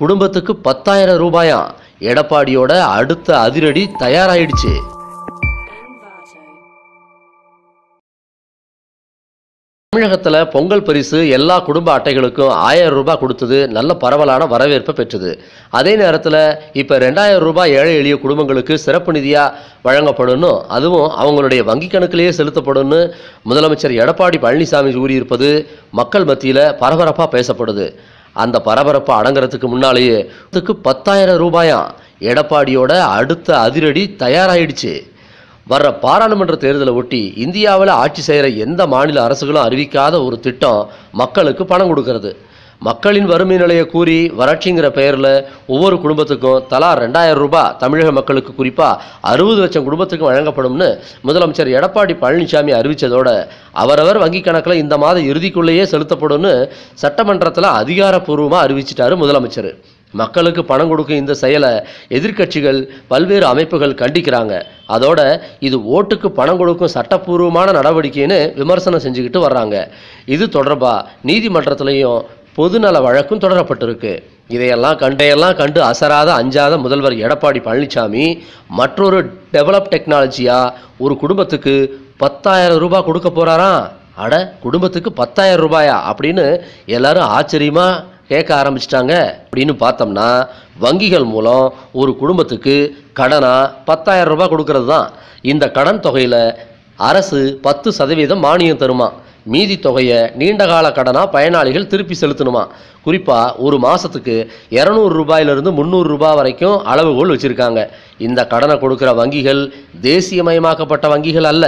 குடும்பத்துக்கு பத்தாயிரம் ரூபாயா? எடப்பாடியோட அடுத்த அதிரடி தயாராயிடுச்சு. தமிழகத்தில் பொங்கல் பரிசு எல்லா குடும்ப அட்டைகளுக்கும் ஆயிரம் ரூபாய் கொடுத்தது நல்ல பரவலான வரவேற்பை பெற்றது. அதே நேரத்தில் இப்போ ரெண்டாயிரம் ரூபாய் ஏழை எளிய குடும்பங்களுக்கு சிறப்பு நிதியாக வழங்கப்படும் அதுவும் அவங்களுடைய வங்கி கணக்கிலேயே செலுத்தப்படும்னு முதலமைச்சர் எடப்பாடி பழனிசாமி கூறியிருப்பது மக்கள் மத்தியில் பரபரப்பாக பேசப்படுது. அந்த பரபரப்பை அடங்குறதுக்கு முன்னாலேயே இதுக்கு பத்தாயிரம் ரூபாயாம் எடப்பாடியோட அடுத்த அதிரடி தயாராகிடுச்சு வர்ற பாராளுமன்ற தேர்தலை ஒட்டி இந்தியாவில் ஆட்சி செய்கிற எந்த மாநில அரசுகளும் அறிவிக்காத ஒரு திட்டம் மக்களுக்கு பணம் கொடுக்கறது. மக்களின் வறுமை நிலையை கூறி வறட்சிங்கிற பெயரில் ஒவ்வொரு குடும்பத்துக்கும் தலா ரெண்டாயிரம் ரூபாய் தமிழக மக்களுக்கு குறிப்பாக அறுபது லட்சம் குடும்பத்துக்கும் வழங்கப்படும்னு முதலமைச்சர் எடப்பாடி பழனிசாமி அறிவித்ததோட அவரவர் வங்கி கணக்கில் இந்த மாத இறுதிக்குள்ளேயே செலுத்தப்படும்னு சட்டமன்றத்தில் அதிகாரப்பூர்வமாக அறிவிச்சிட்டாரு முதலமைச்சர். மக்களுக்கு பணம் கொடுக்கும் இந்த செயலை எதிர்க்கட்சிகள் பல்வேறு அமைப்புகள் கண்டிக்கிறாங்க. அதோட இது ஓட்டுக்கு பணம் கொடுக்கும் சட்டப்பூர்வமான நடவடிக்கைன்னு விமர்சனம் செஞ்சுக்கிட்டு வர்றாங்க. இது தொடர்பாக நீதிமன்றத்திலையும் பொதுநல வழக்கும் தொடரப்பட்டிருக்கு. இதையெல்லாம் கண்டையெல்லாம் கண்டு அசராத அஞ்சாத முதல்வர் எடப்பாடி பழனிசாமி மற்றொரு டெவலப் டெக்னாலஜியாக ஒரு குடும்பத்துக்கு பத்தாயிரம் ரூபாய் கொடுக்க போகிறாரா அட குடும்பத்துக்கு பத்தாயிரம் ரூபாயா? அப்படின்னு எல்லாரும் ஆச்சரியமாக கேட்க ஆரம்பிச்சிட்டாங்க. அப்படின்னு பார்த்தோம்னா வங்கிகள் மூலம் ஒரு குடும்பத்துக்கு கடனாக பத்தாயிரம் ரூபாய் கொடுக்கறது தான் இந்த கடன் தொகையில் அரசு பத்து சதவீதம் மானியம் தருமா? மீதி தொகையை நீண்டகால கடனாக பயனாளிகள் திருப்பி செலுத்தணுமா? குறிப்பாக ஒரு மாதத்துக்கு இரநூறு ரூபாயிலிருந்து முந்நூறு ரூபாய் வரைக்கும் அளவுகோல் வச்சுருக்காங்க. இந்த கடனை கொடுக்குற வங்கிகள் தேசியமயமாக்கப்பட்ட வங்கிகள் அல்ல.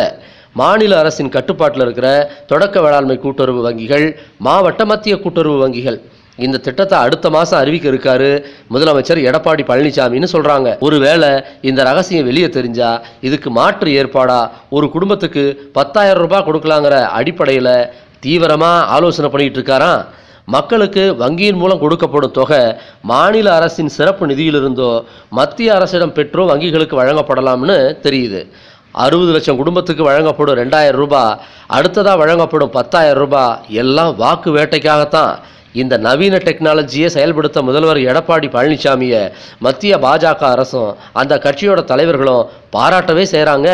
மாநில அரசின் கட்டுப்பாட்டில் இருக்கிற தொடக்க வேளாண்மை கூட்டுறவு வங்கிகள் மாவட்ட மத்திய கூட்டுறவு வங்கிகள். இந்த திட்டத்தை அடுத்த மாதம் அறிவிக்க இருக்காரு முதலமைச்சர் எடப்பாடி பழனிசாமின்னு சொல்கிறாங்க ஒருவேளை இந்த ரகசியம் வெளியே தெரிஞ்சா இதுக்கு மாற்று ஏற்பாடா? ஒரு குடும்பத்துக்கு பத்தாயிரம் ரூபாய் கொடுக்கலாங்கிற அடிப்படையில் தீவிரமாக ஆலோசனை பண்ணிகிட்டு இருக்காராம் மக்களுக்கு வங்கியின் மூலம் கொடுக்கப்படும் தொகை மாநில அரசின் சிறப்பு நிதியிலிருந்தோ மத்திய அரசிடம் பெற்றோ வங்கிகளுக்கு வழங்கப்படலாம்னு தெரியுது. அறுபது லட்சம் குடும்பத்துக்கு வழங்கப்படும் ரெண்டாயிரம் ரூபாய் அடுத்ததாக வழங்கப்படும் பத்தாயிரம் ரூபாய் எல்லாம் வாக்கு வேட்டைக்காகத்தான் இந்த நவீன டெக்னாலஜியை செயல்படுத்த முதல்வர் எடப்பாடி பழனிசாமியை மத்திய பாஜக அரசும் அந்த கட்சியோட தலைவர்களும் பாராட்டவே செய்கிறாங்க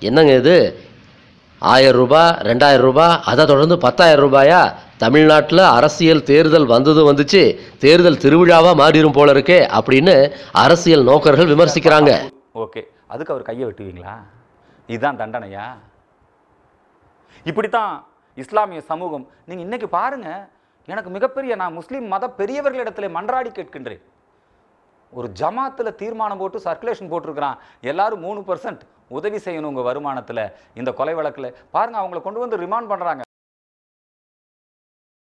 என்னங்க இது? ஆயிரம் ரூபாய் ரெண்டாயிரம் ரூபாய் அதை தொடர்ந்து பத்தாயிரம் ரூபாயா? தமிழ்நாட்டில் அரசியல் தேர்தல் வந்தது வந்துச்சு. தேர்தல் திருவிழாவாக மாறிடும் போல இருக்கே அப்படின்னு அரசியல் நோக்கர்கள் விமர்சிக்கிறாங்க. ஓகே. அதுக்கு அவர் கையை வெட்டுவீங்களா? இதுதான் தண்டனையா? இப்படித்தான் இஸ்லாமிய சமூகம் நீங்கள் இன்னைக்கு பாருங்கள் எனக்கு மிகப்பெரிய நான் முஸ்லீம் மத பெரியவர்களிடத்தில் மன்றாடி கேட்கின்றேன். ஒரு ஜமாத்தில் தீர்மானம் போட்டு சர்க்குலேஷன் போட்டிருக்கிறான். எல்லாரும் மூணு பர்சன்ட் உதவி செய்யணும் உங்கள் வருமானத்தில் இந்த கொலை வழக்கில். பாருங்கள் அவங்களை கொண்டு வந்து ரிமாண்ட் பண்ணுறாங்க